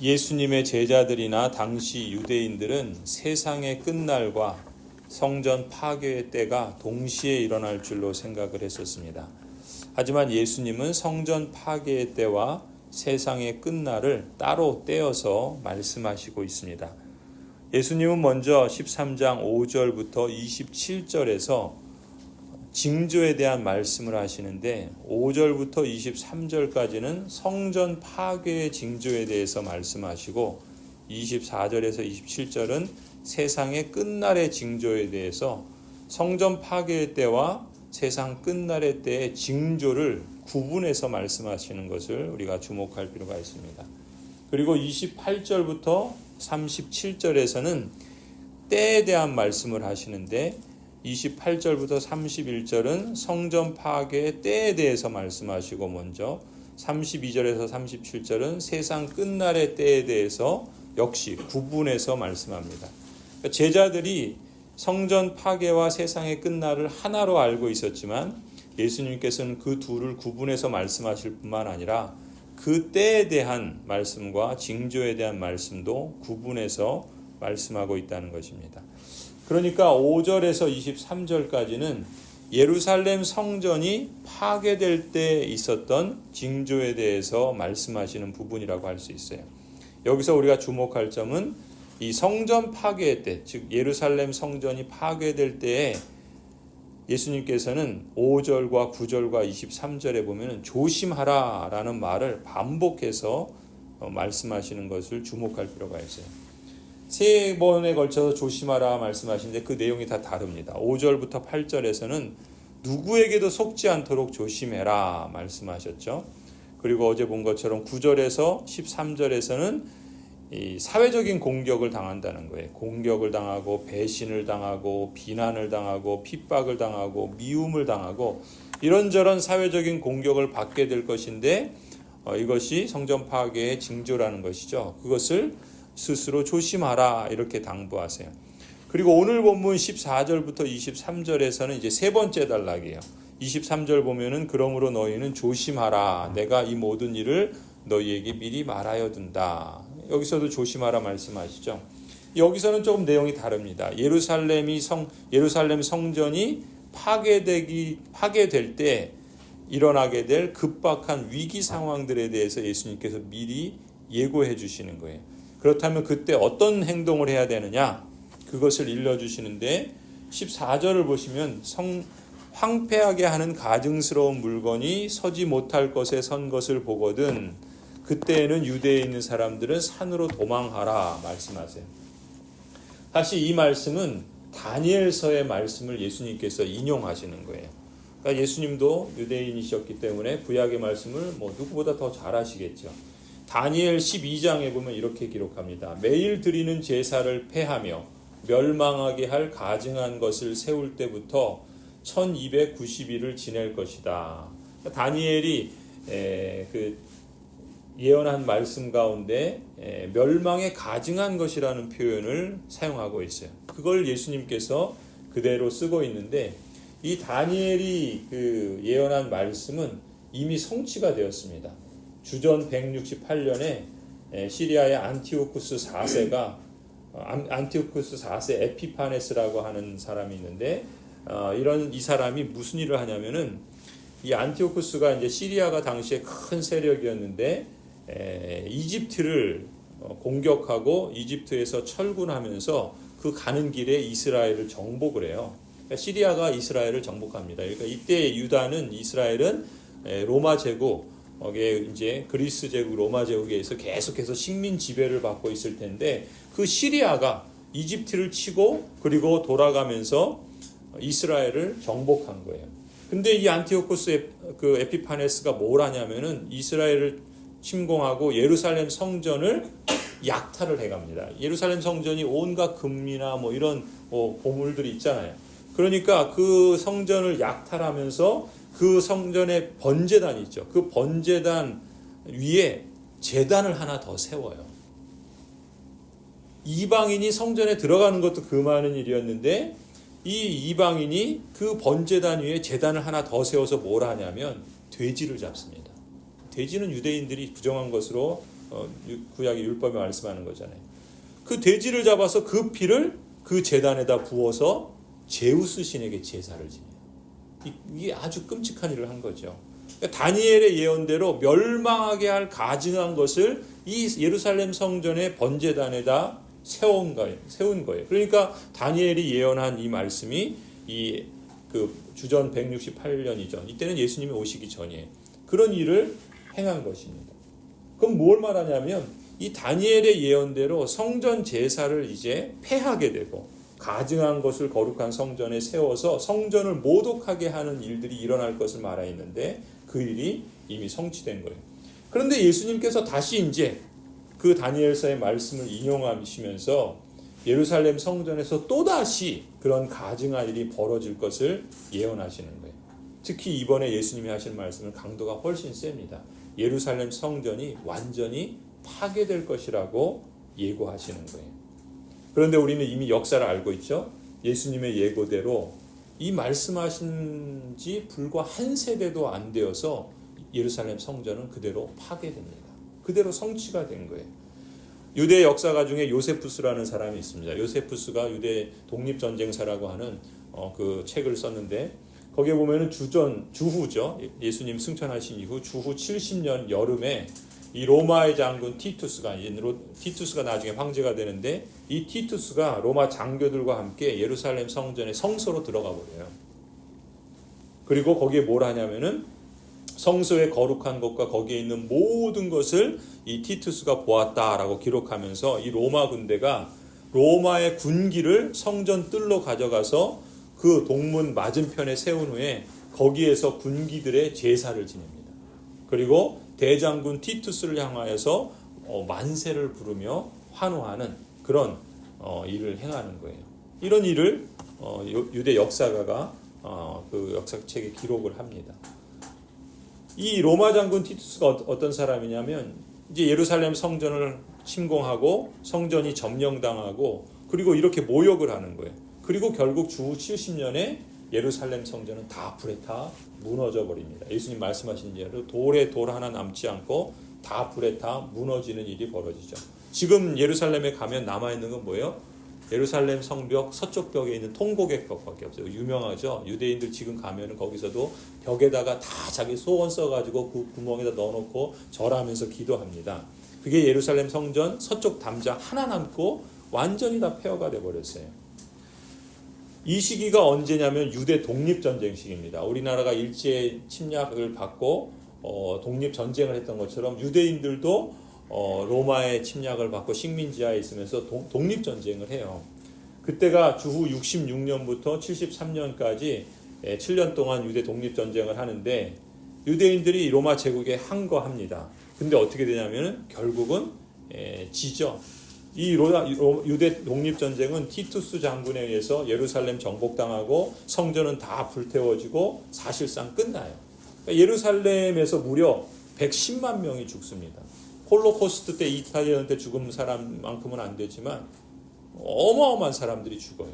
예수님의 제자들이나 당시 유대인들은 세상의 끝날과 성전 파괴의 때가 동시에 일어날 줄로 생각을 했었습니다. 하지만 예수님은 성전 파괴의 때와 세상의 끝날을 따로 떼어서 말씀하시고 있습니다. 예수님은 먼저 13장 5절부터 27절에서 징조에 대한 말씀을 하시는데 5절부터 23절까지는 성전 파괴의 징조에 대해서 말씀하시고 24절에서 27절은 세상의 끝날의 징조에 대해서 성전 파괴의 때와 세상 끝날의 때의 징조를 구분해서 말씀하시는 것을 우리가 주목할 필요가 있습니다. 그리고 28절부터 37절에서는 때에 대한 말씀을 하시는데 28절부터 31절은 성전 파괴의 때에 대해서 말씀하시고 먼저 32절에서 37절은 세상 끝날의 때에 대해서 역시 구분해서 말씀합니다. 그러니까 제자들이 성전 파괴와 세상의 끝날을 하나로 알고 있었지만 예수님께서는 그 둘을 구분해서 말씀하실 뿐만 아니라 그 때에 대한 말씀과 징조에 대한 말씀도 구분해서 말씀하고 있다는 것입니다. 그러니까 5절에서 23절까지는 예루살렘 성전이 파괴될 때 있었던 징조에 대해서 말씀하시는 부분이라고 할 수 있어요. 여기서 우리가 주목할 점은 이 성전 파괴 때, 즉 예루살렘 성전이 파괴될 때에 예수님께서는 5절과 9절과 23절에 보면 조심하라 라는 말을 반복해서 어, 말씀하시는 것을 주목할 필요가 있어요. 세 번에 걸쳐서 조심하라 말씀하시는데 그 내용이 다 다릅니다. 5절부터 8절에서는 누구에게도 속지 않도록 조심해라 말씀하셨죠. 그리고 어제 본 것처럼 9절에서 13절에서는 이 사회적인 공격을 당한다는 거예요. 공격을 당하고 배신을 당하고 비난을 당하고 핍박을 당하고 미움을 당하고 이런저런 사회적인 공격을 받게 될 것인데 어, 이것이 성전 파괴의 징조라는 것이죠. 그것을 스스로 조심하라 이렇게 당부하세요. 그리고 오늘 본문 14절부터 23절에서는 이제 세 번째 단락이에요. 23절 보면은 그러므로 너희는 조심하라. 내가 이 모든 일을 너희에게 미리 말하여 둔다. 여기서도 조심하라 말씀하시죠. 여기서는 조금 내용이 다릅니다. 예루살렘이 성 예루살렘 성전이 파괴되기 파괴될 때 일어나게 될 급박한 위기 상황들에 대해서 예수님께서 미리 예고해 주시는 거예요. 그렇다면 그때 어떤 행동을 해야 되느냐? 그것을 일러 주시는데 14절을 보시면 성 황폐하게 하는 가증스러운 물건이 서지 못할 것에 선 것을 보거든 그때에는 유대에 있는 사람들은 산으로 도망하라 말씀하세요. 다시 이 말씀은 다니엘서의 말씀을 예수님께서 인용하시는 거예요. 그러니까 예수님도 유대인이셨기 때문에 구약의 말씀을 뭐 누구보다 더 잘하시겠죠. 다니엘 12장에 보면 이렇게 기록합니다. 매일 드리는 제사를 폐하며 멸망하게 할 가증한 것을 세울 때부터 1290일을 지낼 것이다. 그러니까 다니엘이 에, 그 예언한 말씀 가운데 에, 멸망에 가증한 것이라는 표현을 사용하고 있어요. 그걸 예수님께서 그대로 쓰고 있는데 이 다니엘이 그 예언한 말씀은 이미 성취가 되었습니다. 주전 168년에 시리아의 안티오쿠스 4세가 안티오쿠스 4세 에피파네스라고 하는 사람이 있는데 어, 이런 이 사람이 무슨 일을 하냐면은 이 안티오쿠스가 이제 시리아가 당시에 큰 세력이었는데 에, 이집트를 어, 공격하고 이집트에서 철군하면서 그 가는 길에 이스라엘을 정복을 해요. 그러니까 시리아가 이스라엘을 정복합니다. 그러니까 이때 유다는 이스라엘은 에, 로마 제국 거기에 이제 그리스 제국 로마 제국에 의해서 계속해서 식민 지배를 받고 있을 텐데 그 시리아가 이집트를 치고 그리고 돌아가면서 이스라엘을 정복한 거예요. 근데 이 안티오코스 그 에피파네스가 뭘 하냐면은 이스라엘을 침공하고 예루살렘 성전을 약탈을 해갑니다. 예루살렘 성전이 온갖 금이나 뭐 이런 뭐 보물들이 있잖아요. 그러니까 그 성전을 약탈하면서 그 성전에 번제단이 있죠. 그 번제단 위에 재단을 하나 더 세워요. 이방인이 성전에 들어가는 것도 그 많은 일이었는데 이 이방인이 그 번제단 위에 재단을 하나 더 세워서 뭘 하냐면 돼지를 잡습니다. 돼지는 유대인들이 부정한 것으로 어, 유- 구약의 율법에 말씀하는 거잖아요. 그 돼지를 잡아서 그 피를 그 제단에다 부어서 제우스 신에게 제사를 지내요. 이- 이게 아주 끔찍한 일을 한 거죠. 그러니까 다니엘의 예언대로 멸망하게 할 가증한 것을 이 예루살렘 성전의 번제단에다 세운 거예요. 세운 거예요. 그러니까 다니엘이 예언한 이 말씀이 이 그 주전 168년이죠. 이때는 예수님이 오시기 전이에요. 그런 일을 행한 것입니다. 그럼 뭘 말하냐면 이 다니엘의 예언대로 성전 제사를 이제 폐하게 되고 가증한 것을 거룩한 성전에 세워서 성전을 모독하게 하는 일들이 일어날 것을 말하였는데 그 일이 이미 성취된 거예요. 그런데 예수님께서 다시 이제 그 다니엘서의 말씀을 인용하시면서 예루살렘 성전에서 또다시 그런 가증한 일이 벌어질 것을 예언하시는 거예요. 특히 이번에 예수님이 하신 말씀은 강도가 훨씬 셉니다. 예루살렘 성전이 완전히 파괴될 것이라고 예고하시는 거예요. 그런데 우리는 이미 역사를 알고 있죠. 예수님의 예고대로 이 말씀하신 지 불과 한 세대도 안 되어서 예루살렘 성전은 그대로 파괴됩니다. 그대로 성취가 된 거예요. 유대 역사가 중에 요세푸스라는 사람이 있습니다. 요세푸스가 유대 독립 전쟁사라고 하는 어, 그 책을 썼는데 거기에 보면은 주전 주후죠. 예수님 승천하신 이후 주후 70년 여름에 이 로마의 장군 티투스가 티투스가 나중에 황제가 되는데 이 티투스가 로마 장교들과 함께 예루살렘 성전의 성소로 들어가 버려요. 그리고 거기에 뭘 하냐면은 성소의 거룩한 것과 거기에 있는 모든 것을 이 티투스가 보았다라고 기록하면서 이 로마 군대가 로마의 군기를 성전 뜰로 가져가서 그 동문 맞은편에 세운 후에 거기에서 군기들의 제사를 지냅니다. 그리고 대장군 티투스를 향하여서 어, 만세를 부르며 환호하는 그런 어, 일을 행하는 거예요. 이런 일을 어, 유- 유대 역사가가 어, 그 역사책에 기록을 합니다. 이 로마 장군 티투스가 어- 어떤 사람이냐면 이제 예루살렘 성전을 침공하고 성전이 점령당하고 그리고 이렇게 모욕을 하는 거예요. 그리고 결국 주후 70년에 예루살렘 성전은 다 불에 타 무너져 버립니다. 예수님 말씀하신 대로 돌에 돌 하나 남지 않고 다 불에 타 무너지는 일이 벌어지죠. 지금 예루살렘에 가면 남아 있는 건 뭐예요? 예루살렘 성벽 서쪽 벽에 있는 통곡의 벽밖에 없어요. 유명하죠. 유대인들 지금 가면은 거기서도 벽에다가 다 자기 소원 써가지고 그 구멍에다 넣어놓고 절하면서 기도합니다. 그게 예루살렘 성전 서쪽 담장 하나 남고 완전히 다 폐허가 돼 버렸어요. 이 시기가 언제냐면 유대 독립 전쟁 시기입니다. 우리나라가 일제 침략을 받고 어, 독립 전쟁을 했던 것처럼 유대인들도 어, 로마의 침략을 받고 식민지하에 있으면서 동- 독립 전쟁을 해요. 그때가 주후 66년부터 73년까지 7년 동안 유대 독립 전쟁을 하는데 유대인들이 로마 제국에 항거합니다. 근데 어떻게 되냐면은 결국은 에, 지죠. 이 로마, 로- 유대 독립 전쟁은 티투스 장군에 의해서 예루살렘 정복당하고 성전은 다 불태워지고 사실상 끝나요. 그러니까 예루살렘에서 무려 110만 명이 죽습니다. 홀로코스트 때 이탈리아 때 죽은 사람만큼은 안 되지만 어마어마한 사람들이 죽어요.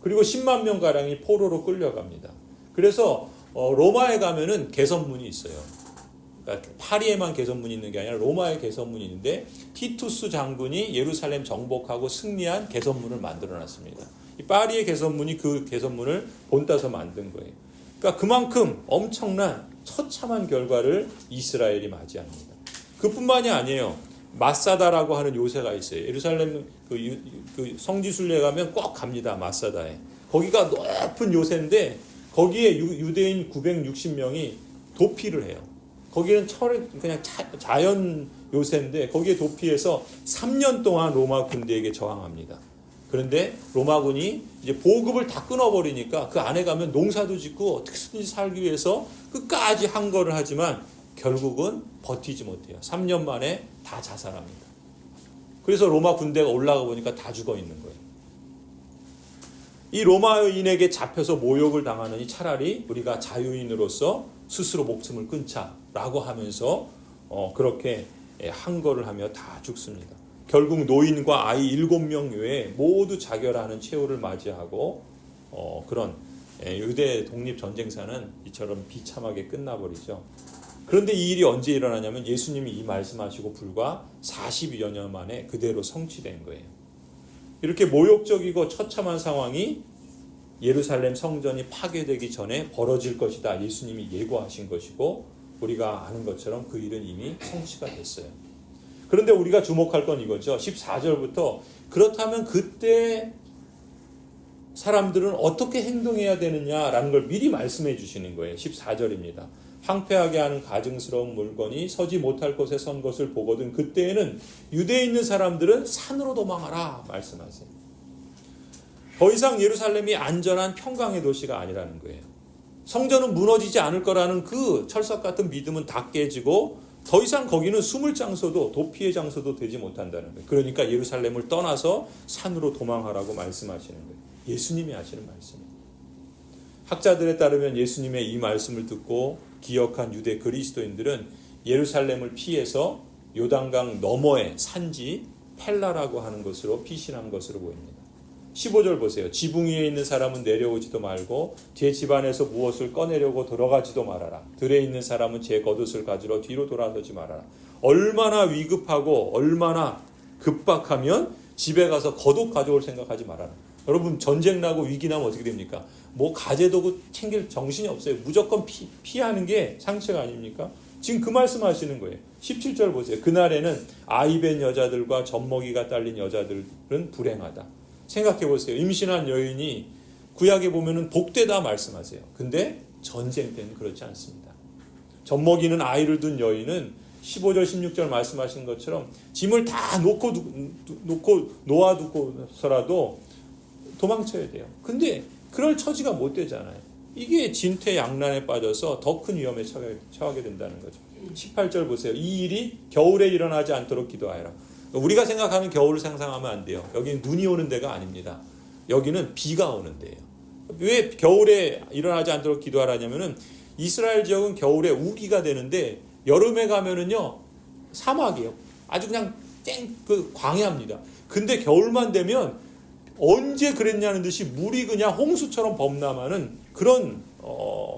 그리고 10만 명 가량이 포로로 끌려갑니다. 그래서 어, 로마에 가면은 개선문이 있어요. 그러니까 파리에만 개선문이 있는 게 아니라 로마에 개선문이 있는데 티투스 장군이 예루살렘 정복하고 승리한 개선문을 만들어 놨습니다. 이 파리의 개선문이 그 개선문을 본따서 만든 거예요. 그러니까 그만큼 엄청난 처참한 결과를 이스라엘이 맞이합니다. 그뿐만이 아니에요. 마사다라고 하는 요새가 있어요. 예루살렘 그, 유- 그 성지순례 가면 꼭 갑니다. 마사다에. 거기가 높은 요새인데 거기에 유, 유대인 960명이 도피를 해요. 거기는 철 그냥 자, 자연 요새인데 거기에 도피해서 3년 동안 로마 군대에게 저항합니다. 그런데 로마군이 이제 보급을 다 끊어버리니까 그 안에 가면 농사도 짓고 어떻게 든지 살기 위해서 끝까지 항거를 하지만 결국은 버티지 못해요. 3년 만에 다 자살합니다. 그래서 로마 군대가 올라가 보니까 다 죽어 있는 거예요. 이 로마인에게 잡혀서 모욕을 당하느니 차라리 우리가 자유인으로서 스스로 목숨을 끊자라고 하면서 어, 그렇게 예, 항거를 하며 다 죽습니다. 결국 노인과 아이 일곱 명 외에 모두 자결하는 최후를 맞이하고 어, 그런 예, 유대 독립 전쟁사는 이처럼 비참하게 끝나버리죠. 그런데 이 일이 언제 일어나냐면 예수님이 이 말씀하시고 불과 40여 년 만에 그대로 성취된 거예요. 이렇게 모욕적이고 처참한 상황이 예루살렘 성전이 파괴되기 전에 벌어질 것이다. 예수님이 예고하신 것이고 우리가 아는 것처럼 그 일은 이미 성취가 됐어요. 그런데 우리가 주목할 건 이거죠. 14절부터 그렇다면 그때 사람들은 어떻게 행동해야 되느냐라는 걸 미리 말씀해 주시는 거예요. 14절입니다. 황폐하게 하는 가증스러운 물건이 서지 못할 곳에 선 것을 보거든 그때에는 유대에 있는 사람들은 산으로 도망하라 말씀하세요. 더 이상 예루살렘이 안전한 평강의 도시가 아니라는 거예요. 성전은 무너지지 않을 거라는 그 철석 같은 믿음은 다 깨지고 더 이상 거기는 숨을 장소도 도피의 장소도 되지 못한다는 거예요. 그러니까 예루살렘을 떠나서 산으로 도망하라고 말씀하시는 거예요. 예수님이 하시는 말씀이에요. 학자들에 따르면 예수님의 이 말씀을 듣고 기억한 유대 그리스도인들은 예루살렘을 피해서 요단강 너머의 산지 펠라라고 하는 것으로 피신한 것으로 보입니다. 15절 보세요. 지붕 위에 있는 사람은 내려오지도 말고 제 집안에서 무엇을 꺼내려고 들어가지도 말아라. 들에 있는 사람은 제 겉옷을 가지러 뒤로 돌아서지 말아라. 얼마나 위급하고 얼마나 급박하면 집에 가서 겉옷 가져올 생각하지 말아라. 여러분 전쟁 나고 위기 나면 어떻게 됩니까? 뭐 가재도구 챙길 정신이 없어요. 무조건 피, 피하는 게 상책 아닙니까? 지금 그 말씀 하시는 거예요. 17절 보세요. 그날에는 아이벤 여자들과 젖먹이가 딸린 여자들은 불행하다. 생각해 보세요. 임신한 여인이 구약에 보면은 복되다 말씀하세요. 근데 전쟁 때는 그렇지 않습니다. 젖먹이는 아이를 둔 여인은 15절 16절 말씀하신 것처럼 짐을 다 놓고 놓고 놓아 두고서라도 도망쳐야 돼요. 근데 그럴 처지가 못 되잖아요. 이게 진퇴양난에 빠져서 더 큰 위험에 처하게 된다는 거죠. 18절 보세요. 이 일이 겨울에 일어나지 않도록 기도하라. 우리가 생각하는 겨울을 상상하면 안 돼요. 여기는 눈이 오는 데가 아닙니다. 여기는 비가 오는 데예요. 왜 겨울에 일어나지 않도록 기도하라냐면은 이스라엘 지역은 겨울에 우기가 되는데 여름에 가면은요 사막이에요. 아주 그냥 땡 그 광야입니다. 근데 겨울만 되면 언제 그랬냐는 듯이 물이 그냥 홍수처럼 범람하는 그런 어,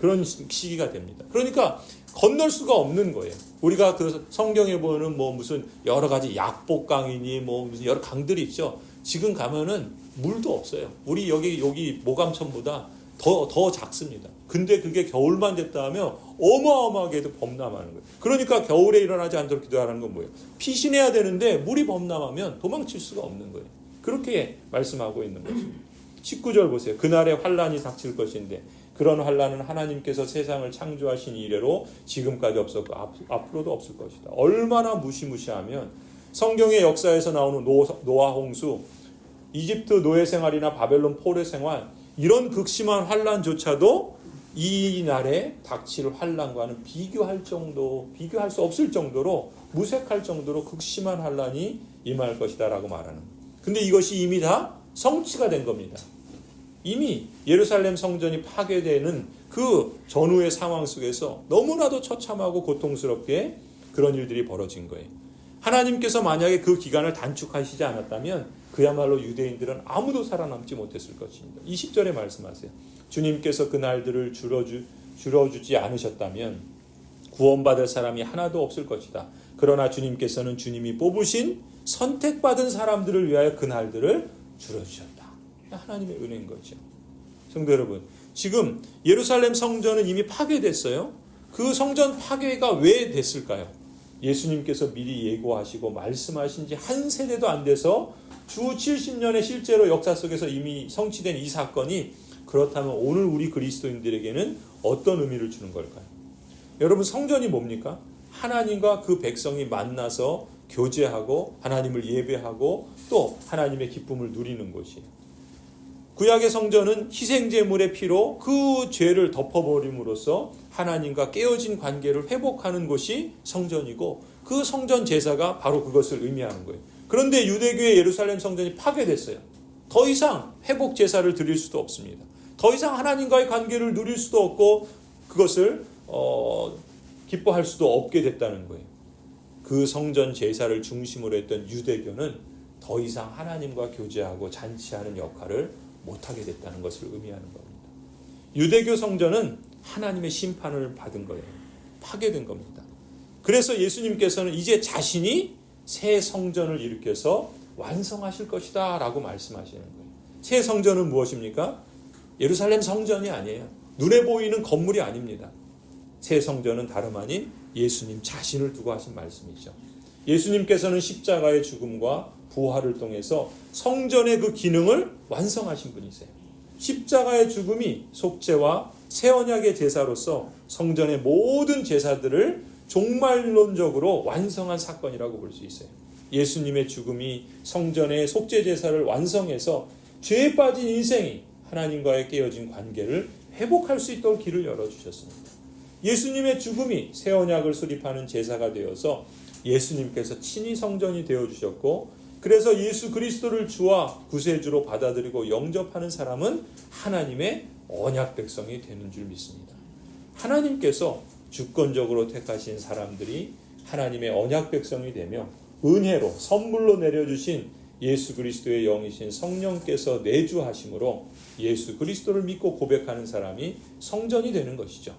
그런 시기가 됩니다. 그러니까 건널 수가 없는 거예요. 우리가 그 성경에 보는 뭐 무슨 여러 가지 약복강이니 뭐 무슨 여러 강들이 있죠. 지금 가면은 물도 없어요. 우리 여기 여기 모감천보다 더 더 작습니다. 근데 그게 겨울만 됐다 하면 어마어마하게도 범람하는 거예요. 그러니까 겨울에 일어나지 않도록 기도하는 건 뭐예요? 피신해야 되는데 물이 범람하면 도망칠 수가 없는 거예요. 그렇게 말씀하고 있는 거죠. 19절 보세요. 그날에 환란이 닥칠 것인데 그런 환란은 하나님께서 세상을 창조하신 이래로 지금까지 없었고 앞으로도 없을 것이다. 얼마나 무시무시하면 성경의 역사에서 나오는 노아 홍수, 이집트 노예 생활이나 바벨론 포로 생활 이런 극심한 환란조차도 이 날에 닥칠 환란과는 비교할 정도, 비교할 수 없을 정도로 무색할 정도로 극심한 환란이 임할 것이다라고 말하는. 근데 이것이 이미 다 성취가 된 겁니다. 이미 예루살렘 성전이 파괴되는 그 전후의 상황 속에서 너무나도 처참하고 고통스럽게 그런 일들이 벌어진 거예요. 하나님께서 만약에 그 기간을 단축하시지 않았다면 그야말로 유대인들은 아무도 살아남지 못했을 것입니다. 20절에 말씀하세요. 주님께서 그 날들을 줄여주, 줄여주지 않으셨다면 구원받을 사람이 하나도 없을 것이다. 그러나 주님께서는 주님이 뽑으신 선택받은 사람들을 위하여 그 날들을 줄여주셨다. 하나님의 은혜인 거죠. 성도 여러분, 지금 예루살렘 성전은 이미 파괴됐어요. 그 성전 파괴가 왜 됐을까요? 예수님께서 미리 예고하시고 말씀하신 지 한 세대도 안 돼서 주 70년의 실제로 역사 속에서 이미 성취된 이 사건이 그렇다면 오늘 우리 그리스도인들에게는 어떤 의미를 주는 걸까요? 여러분 성전이 뭡니까? 하나님과 그 백성이 만나서 교제하고 하나님을 예배하고 또 하나님의 기쁨을 누리는 곳이에요. 구약의 성전은 희생 제물의 피로 그 죄를 덮어버림으로써 하나님과 깨어진 관계를 회복하는 곳이 성전이고 그 성전 제사가 바로 그것을 의미하는 거예요. 그런데 유대교의 예루살렘 성전이 파괴됐어요. 더 이상 회복 제사를 드릴 수도 없습니다. 더 이상 하나님과의 관계를 누릴 수도 없고 그것을 어, 기뻐할 수도 없게 됐다는 거예요. 그 성전 제사를 중심으로 했던 유대교는 더 이상 하나님과 교제하고 잔치하는 역할을 못하게 됐다는 것을 의미하는 겁니다. 유대교 성전은 하나님의 심판을 받은 거예요. 파괴된 겁니다. 그래서 예수님께서는 이제 자신이 새 성전을 일으켜서 완성하실 것이다 라고 말씀하시는 거예요. 새 성전은 무엇입니까? 예루살렘 성전이 아니에요. 눈에 보이는 건물이 아닙니다. 새 성전은 다름 아닌 예수님 자신을 두고 하신 말씀이죠. 예수님께서는 십자가의 죽음과 부활을 통해서 성전의 그 기능을 완성하신 분이세요. 십자가의 죽음이 속죄와 새 언약의 제사로서 성전의 모든 제사들을 종말론적으로 완성한 사건이라고 볼 수 있어요. 예수님의 죽음이 성전의 속죄 제사를 완성해서 죄에 빠진 인생이 하나님과의 깨어진 관계를 회복할 수 있도록 길을 열어 주셨습니다. 예수님의 죽음이 새 언약을 수립하는 제사가 되어서 예수님께서 친히 성전이 되어 주셨고 그래서 예수 그리스도를 주와 구세주로 받아들이고 영접하는 사람은 하나님의 언약 백성이 되는 줄 믿습니다. 하나님께서 주권적으로 택하신 사람들이 하나님의 언약 백성이 되며 은혜로 선물로 내려주신 예수 그리스도의 영이신 성령께서 내주하심으로 예수 그리스도를 믿고 고백하는 사람이 성전이 되는 것이죠.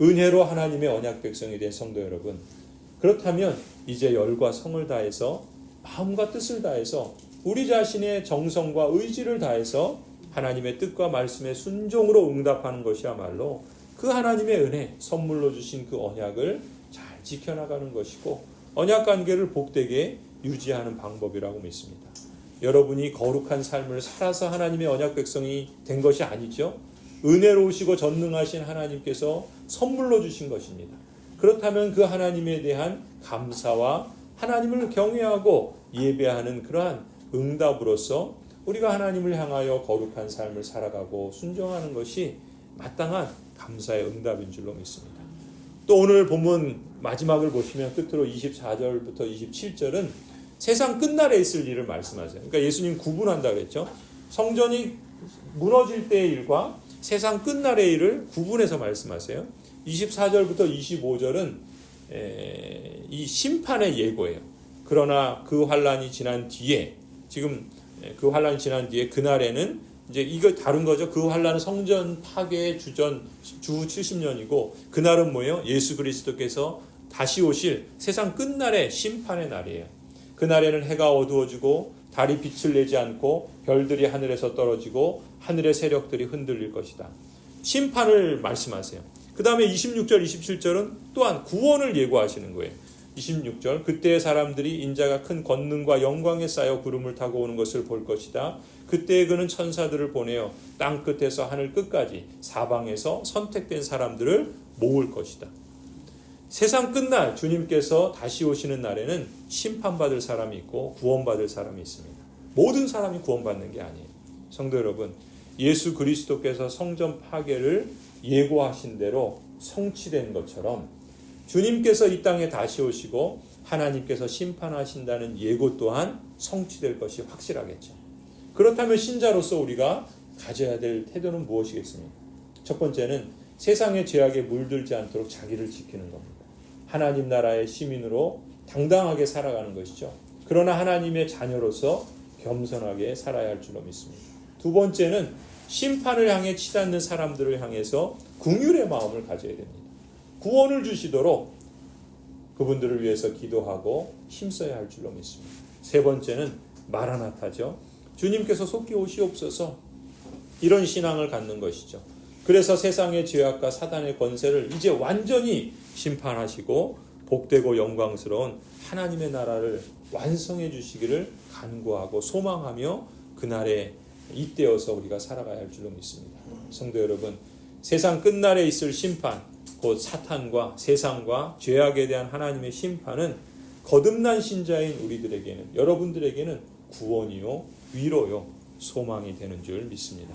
은혜로 하나님의 언약 백성이 된 성도 여러분, 그렇다면 이제 열과 성을 다해서 마음과 뜻을 다해서 우리 자신의 정성과 의지를 다해서 하나님의 뜻과 말씀에 순종으로 응답하는 것이야말로 그 하나님의 은혜, 선물로 주신 그 언약을 잘 지켜나가는 것이고 언약 관계를 복되게 유지하는 방법이라고 믿습니다. 여러분이 거룩한 삶을 살아서 하나님의 언약 백성이 된 것이 아니죠. 은혜로우시고 전능하신 하나님께서 선물로 주신 것입니다. 그렇다면 그 하나님에 대한 감사와 하나님을 경외하고 예배하는 그러한 응답으로서 우리가 하나님을 향하여 거룩한 삶을 살아가고 순종하는 것이 마땅한 감사의 응답인 줄로 믿습니다. 또 오늘 본문 마지막을 보시면 끝으로 24절부터 27절은 세상 끝날에 있을 일을 말씀하세요. 그러니까 예수님 구분한다 그랬죠. 성전이 무너질 때의 일과 세상 끝날의 일을 구분해서 말씀하세요. 24절부터 25절은 이 심판의 예고예요. 그러나 그 환란이 지난 뒤에 지금 그 환란이 지난 뒤에 그날에는 이제 이거 다른 거죠. 그 환란은 성전 파괴의 주전 주 70년이고 그날은 뭐예요? 예수 그리스도께서 다시 오실 세상 끝날의 심판의 날이에요. 그날에는 해가 어두워지고 달이 빛을 내지 않고 별들이 하늘에서 떨어지고 하늘의 세력들이 흔들릴 것이다. 심판을 말씀하세요. 그 다음에 26절, 27절은 또한 구원을 예고하시는 거예요. 26절 그때 사람들이 인자가 큰 권능과 영광에 쌓여 구름을 타고 오는 것을 볼 것이다. 그때 그는 천사들을 보내어 땅 끝에서 하늘 끝까지 사방에서 선택된 사람들을 모을 것이다. 세상 끝날 주님께서 다시 오시는 날에는 심판받을 사람이 있고 구원받을 사람이 있습니다. 모든 사람이 구원받는 게 아니에요. 성도 여러분, 예수 그리스도께서 성전 파괴를 예고하신 대로 성취된 것처럼 주님께서 이 땅에 다시 오시고 하나님께서 심판하신다는 예고 또한 성취될 것이 확실하겠죠. 그렇다면 신자로서 우리가 가져야 될 태도는 무엇이겠습니까? 첫 번째는 세상의 죄악에 물들지 않도록 자기를 지키는 겁니다. 하나님 나라의 시민으로 당당하게 살아가는 것이죠. 그러나 하나님의 자녀로서 겸손하게 살아야 할 줄로 믿습니다. 두 번째는 심판을 향해 치닫는 사람들을 향해서 궁율의 마음을 가져야 됩니다. 구원을 주시도록 그분들을 위해서 기도하고 힘써야 할 줄로 믿습니다. 세 번째는 마라나타죠. 주님께서 속히 오시옵소서 이런 신앙을 갖는 것이죠. 그래서 세상의 죄악과 사단의 권세를 이제 완전히 심판하시고 복되고 영광스러운 하나님의 나라를 완성해 주시기를 간구하고 소망하며 그날에 이때여서 우리가 살아가야 할 줄로 믿습니다. 성도 여러분, 세상 끝날에 있을 심판, 곧 사탄과 세상과 죄악에 대한 하나님의 심판은 거듭난 신자인 우리들에게는 여러분들에게는 구원이요 위로요 소망이 되는 줄 믿습니다.